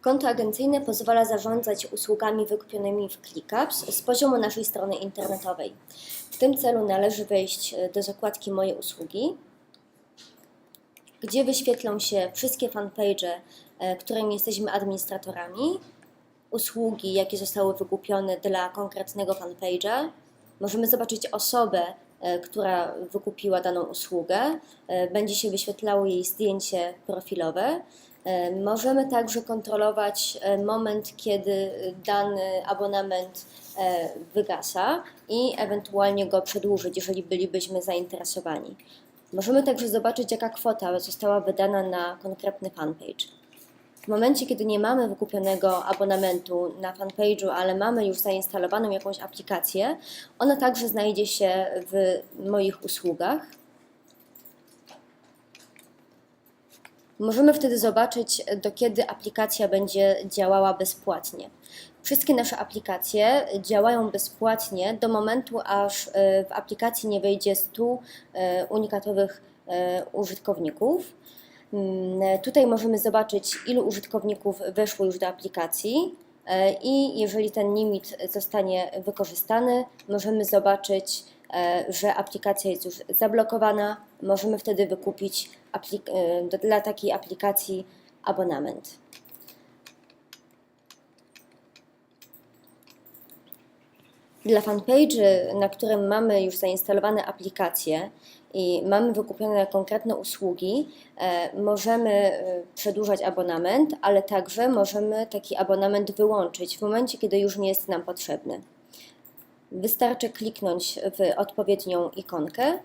Konto agencyjne pozwala zarządzać usługami wykupionymi w ClickUps z poziomu naszej strony internetowej. W tym celu należy wejść e, do zakładki Moje usługi, gdzie wyświetlą się wszystkie fanpage, e, którymi jesteśmy administratorami, usługi, jakie zostały wykupione dla konkretnego fanpage'a. Możemy zobaczyć osobę, która wykupiła daną usługę. E, Będzie się wyświetlało jej zdjęcie profilowe. E, Możemy także kontrolować e, moment, kiedy dany abonament e, wygasa i ewentualnie go przedłużyć, jeżeli bylibyśmy zainteresowani. Możemy także zobaczyć, jaka kwota została wydana na konkretny fanpage. W momencie, kiedy nie mamy wykupionego abonamentu na fanpage'u, ale mamy już zainstalowaną jakąś aplikację, ona także znajdzie się w moich usługach. Możemy wtedy zobaczyć, do kiedy aplikacja będzie działała bezpłatnie. Wszystkie nasze aplikacje działają bezpłatnie do momentu, aż e, w aplikacji nie wejdzie 100 e, unikatowych e, użytkowników. Mm, Tutaj możemy zobaczyć, ilu użytkowników weszło już do aplikacji e, i jeżeli ten limit zostanie wykorzystany, możemy zobaczyć, e, że aplikacja jest już zablokowana. Możemy wtedy wykupić e, dla takiej aplikacji abonament. Dla fanpage'y, na którym mamy już zainstalowane aplikacje i mamy wykupione konkretne usługi, e, możemy e, przedłużać abonament, ale także możemy taki abonament wyłączyć w momencie, kiedy już nie jest nam potrzebny. Wystarczy kliknąć w odpowiednią ikonkę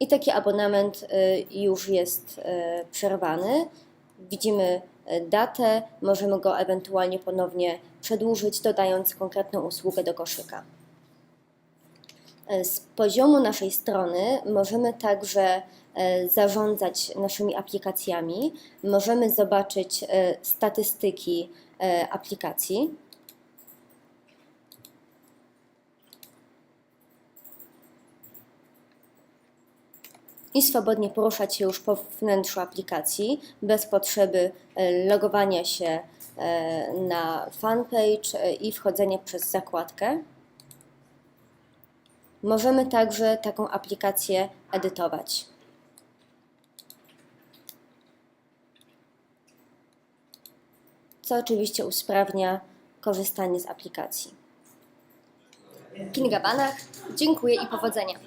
i taki abonament e, już jest przerwany. Widzimy datę, możemy go ewentualnie ponownie przedłużyć, dodając konkretną usługę do koszyka. E, Z poziomu naszej strony możemy także e, zarządzać naszymi aplikacjami. Możemy zobaczyć e, statystyki e, aplikacji. I swobodnie poruszać się już po wnętrzu aplikacji bez potrzeby e, logowania się e, na fanpage e, i wchodzenia przez zakładkę. Możemy także taką aplikację edytować. Co oczywiście usprawnia korzystanie z aplikacji. Kinga Banach, dziękuję i powodzenia.